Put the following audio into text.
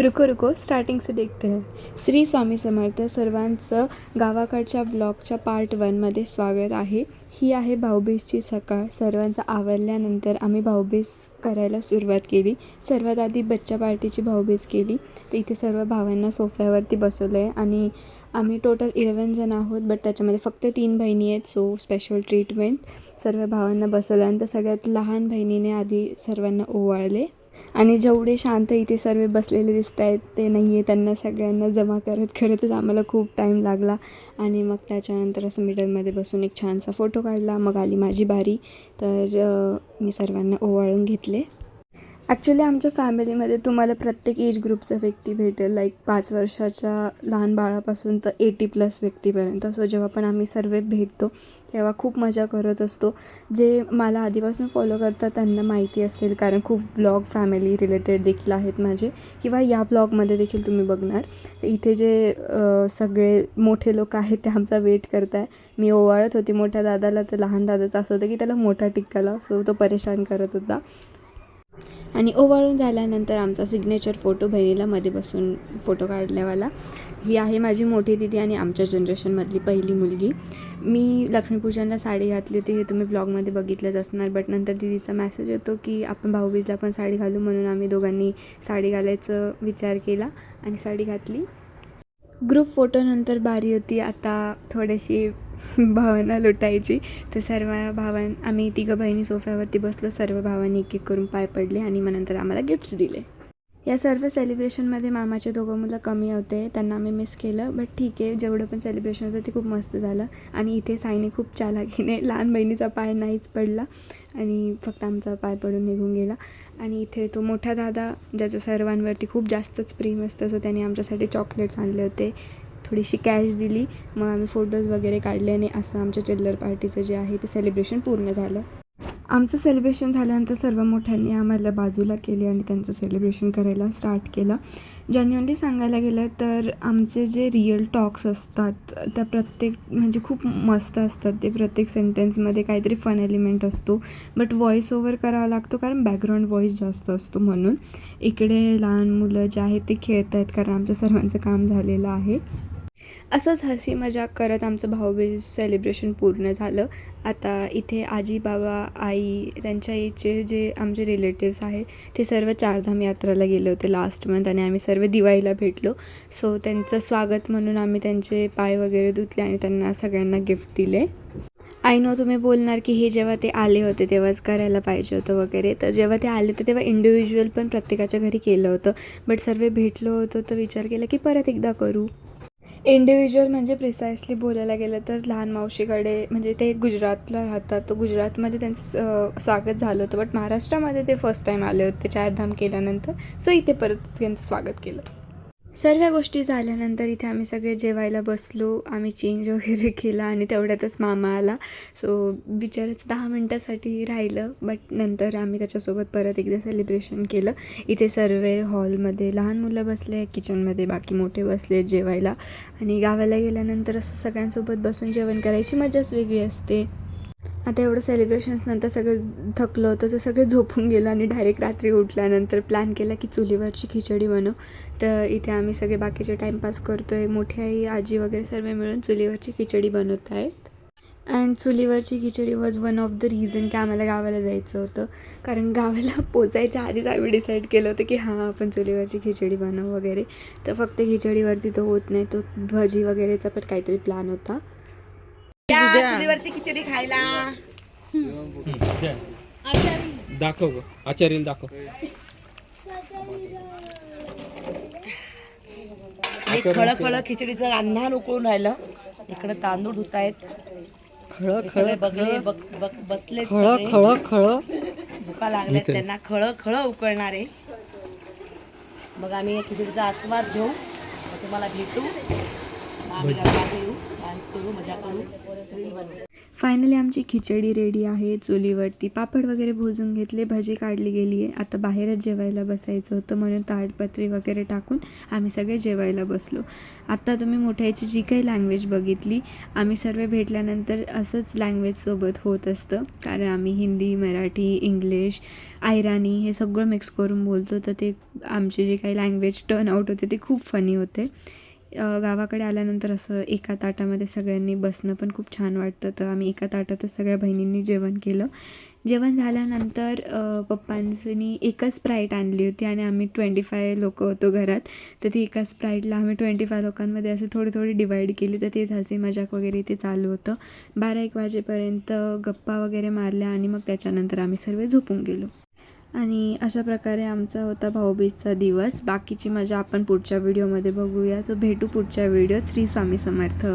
रुको रुको स्टार्टिंग से देखते हैं. श्री स्वामी समर्थ सर्वांचं गावाकडच्या ब्लॉगच्या पार्ट वनमध्ये स्वागत आहे. ही आहे भाऊबीजची सकाळ. सर्वांचं आवरल्यानंतर आम्ही भाऊबीज करायला सुरुवात केली. सर्वात आधी बच्चा पार्टीची भाऊबीज केली. तर इथे सर्व भावांना सोफ्यावरती बसवलं आहे आणि आम्ही टोटल इलेवन जण आहोत बट त्याच्यामध्ये फक्त तीन बहिणी आहेत सो स्पेशल ट्रीटमेंट सर्व भावांना बसवल्यानंतर सगळ्यात लहान बहिणीने आधी सर्वांना ओवाळले. आणि जेवढे शांत इथे सर्व बसलेले दिसत आहेत ते नाही आहे त्यांना सगळ्यांना जमा करत करतच आम्हाला खूप टाईम लागला. आणि मग त्याच्यानंतर असं मिडलमध्ये बसून एक छानसा फोटो काढला. मग आली माझी बारी. तर मी सर्वांना ओवाळून घेतले. ॲक्च्युली आमच्या फॅमिलीमध्ये तुम्हाला प्रत्येक एज ग्रुपचा व्यक्ती भेटेल. लाईक पाच वर्षाच्या लहान बाळापासून तर एटी प्लस व्यक्तीपर्यंत. सो जेव्हा पण आम्ही सर्व भेटतो तेव्हा खूप मजा करत असतो. जे मला आधीपासून फॉलो करतात त्यांना माहिती असेल. कारण खूप ब्लॉग फॅमिली रिलेटेड देखील आहेत माझे. किंवा या ब्लॉगमध्ये देखील तुम्ही बघणार. इथे जे सगळे मोठे लोक आहेत ते आमचा वेट करत आहे मी ओवाळत होती मोठ्या दादाला. तर लहान दादाचं असं होतं की त्याला मोठा टिक्का लाव. सो तो परेशान करत होता. आणि ओवाळून झाल्यानंतर आमचा सिग्नेचर फोटो बहिणीला मध्ये बसून फोटो काढल्यावाला ही आहे माझी मोठी दिदी आणि आमच्या जनरेशनमधली पहिली मुलगी. मी लक्ष्मीपूजनला साडी घातली होती हे तुम्ही ब्लॉगमध्ये बघितलंच असणार बट नंतर दिदीचा मेसेज येतो की आपण भाऊबीजला पण साडी घालू म्हणून आम्ही दोघांनी साडी घालायचं विचार केला आणि साडी घातली. ग्रुप फोटोनंतर बारी होती. आता थोडेशी भावांना लुटायची. तर सर्व भावां आम्ही तिघं बहिणी सोफ्यावरती बसलो. सर्व भावांनी एक एक करून पाय पडले आणि मग नंतर आम्हाला गिफ्ट्स दिले. या सर्व सेलिब्रेशनमध्ये मामाचे दोघं मुलं कमी होते. त्यांना आम्ही मिस केलं. बट ठीक आहे जेवढं पण सेलिब्रेशन होतं ते खूप मस्त झालं. आणि इथे साईने खूप चालाकीने लहान बहिणीचा पाय नाहीच पडला. आणि फक्त आमचा पाय पडून निघून गेला. आणि इथे तो मोठा दादा ज्याचं सर्वांवरती खूप जास्तच प्रेम असतं असं त्याने आमच्यासाठी चॉकलेट्स आणले होते. थोडीशी कॅश दिली. मग आम्ही फोटोज वगैरे काढले आणि असं आमच्या चिल्लर पार्टीचं जे आहे ते सेलिब्रेशन पूर्ण झालं. आमचं सेलिब्रेशन झाल्यानंतर सर्व मोठ्यांनी आम्हाला बाजूला केले आणि त्यांचं सेलिब्रेशन करायला स्टार्ट केलं. जेन्युअनली सांगायला गेलं तर आमचे जे रिअल टॉक्स असतात त्या प्रत्येक म्हणजे खूप मस्त असतात. ते प्रत्येक सेंटेन्समध्ये काहीतरी फन एलिमेंट असतो. बट व्हॉईस ओव्हर करावा लागतो कारण बॅकग्राऊंड व्हॉईस जास्त असतो म्हणून. इकडे लहान मुलं जे आहेत ते खेळत आहेत कारण आमच्या सर्वांचं काम झालेलं आहे. असंच हसी मजाक करत आमचं भाऊबीज सेलिब्रेशन पूर्ण झालं. आता इथे आजी बाबा आई त्यांच्या इथे जे आमचे रिलेटिव्स आहे ते सर्व चारधाम यात्राला गेले होते लास्ट मंथ आणि आम्ही सर्व दिवाळीला भेटलो. सो त्यांचं स्वागत म्हणून आम्ही त्यांचे पाय वगैरे धुतले आणि त्यांना सगळ्यांना गिफ्ट दिले. आय नो तुम्ही बोलणार की हे जेव्हा ते आले होते तेव्हाच करायला पाहिजे होतं वगैरे. तर जेव्हा ते आले होते तेव्हा इंडिव्हिज्युअल पण प्रत्येकाच्या घरी केलं होतं. बट सर्व भेटलो होतो तर विचार केला की परत एकदा करू. इंडिव्हिज्युअल म्हणजे प्रिसाइसली बोलायला गेलं तर लहान मावशीकडे म्हणजे ते गुजरातला राहतात तर गुजरातमध्ये त्यांचं स्वागत झालं होतं. बट महाराष्ट्रामध्ये ते फर्स्ट टाईम आले होते चारधाम केल्यानंतर. सो इथे परत त्यांचं स्वागत केलं. सर्व गोष्टी झाल्यानंतर इथे आम्ही सगळे जेवायला बसलो. आम्ही चेंज वगैरे केला आणि तेवढ्यातच मामा आला. सो बिचारच दहा मिनटासाठी राहिलं बट नंतर आम्ही त्याच्यासोबत परत एकदा सेलिब्रेशन केलं. इथे सर्व हॉलमध्ये लहान मुलं बसले किचनमध्ये बाकी मोठे बसले जेवायला. आणि गावाला गेल्यानंतर असं सगळ्यांसोबत बसून जेवण करायची मजाच वेगळी असते. आता एवढं सेलिब्रेशन्स नंतर सगळं थकलं होतं तर सगळे झोपून गेलं आणि डायरेक्ट रात्री उठल्यानंतर प्लॅन केला की चुलीवरची खिचडी बनव. तर इथे आम्ही सगळे बाकीचे टाईमपास करतो आहे मोठी आई आजी वगैरे सर्व मिळून चुलीवरची खिचडी बनवत आहेत and चुलीवरची khichdi was one of the reason की आम्हाला गावाला जायचं होतं. कारण गावाला पोचायच्या आधीच आम्ही डिसाईड केलं होतं की हां आपण चुलीवरची खिचडी बनवू वगैरे. तर फक्त खिचडीवरती तो होत नाही. तो भजी वगैरेचा पण काहीतरी प्लॅन होता. या चुलीवरची खिचडी खायला. दाखव ग. आचार्य दाखव. खळ खळ खिचडीचं रांधाण उकळून राहिलं. इकडे तांदूळ धुत आहेत खळ खळ. बघले बघ- बघ- बसले खळ खळ खळ. भुका लागल्या त्यांना. खळ खळ उकळणार मग आम्ही या खिचडीचा आस्वाद घेऊ. तुम्हाला भेटू. आम्ही डान्स करू मजा करू रील बनवू फायनली आमची खिचडी रेडी आहे. चुलीवरती पापड वगैरे भोजून घेतले. भजी काढली गेली आहे. आता बाहेरच जेवायला बसायचं होतं म्हणून ताडपत्री वगैरे टाकून आम्ही सगळे जेवायला बसलो. आत्ता तुम्ही मोठ्याची जी काही लँग्वेज बघितली आम्ही सर्व भेटल्यानंतर असंच लँग्वेजसोबत होत असतं. कारण आम्ही हिंदी मराठी इंग्लिश आयराणी हे सगळं मिक्स करून बोलतो. तर ते आमचे जे काही लँग्वेज टर्न आउट होते ते खूप फनी होते. गावाकडे आल्यानंतर असं एका ताटामध्ये सगळ्यांनी बसणं पण खूप छान वाटतं. तर आम्ही एका ताटातच सगळ्या बहिणींनी जेवण केलं. जेवण झाल्यानंतर पप्पांनी एकच स्प्राईट आणली होती आणि आम्ही ट्वेंटी फाय लोक होतो घरात. तर ती एका स्प्राईटला आम्ही ट्वेंटी फाय लोकांमध्ये असं थोडी थोडी डिवाईड केली. तर ते झासे मजाक वगैरे ते चालू होतं. बारा एक वाजेपर्यंत गप्पा वगैरे मारल्या आणि मग त्याच्यानंतर आम्ही सर्व झोपून गेलो. आणि अशा प्रकारे आमचा होता भाऊबीजचा दिवस. बाकीची मजा आपण पुढच्या व्हिडिओमध्ये बघूया. सो भेटू पुढच्या व्हिडिओत श्री स्वामी समर्थ.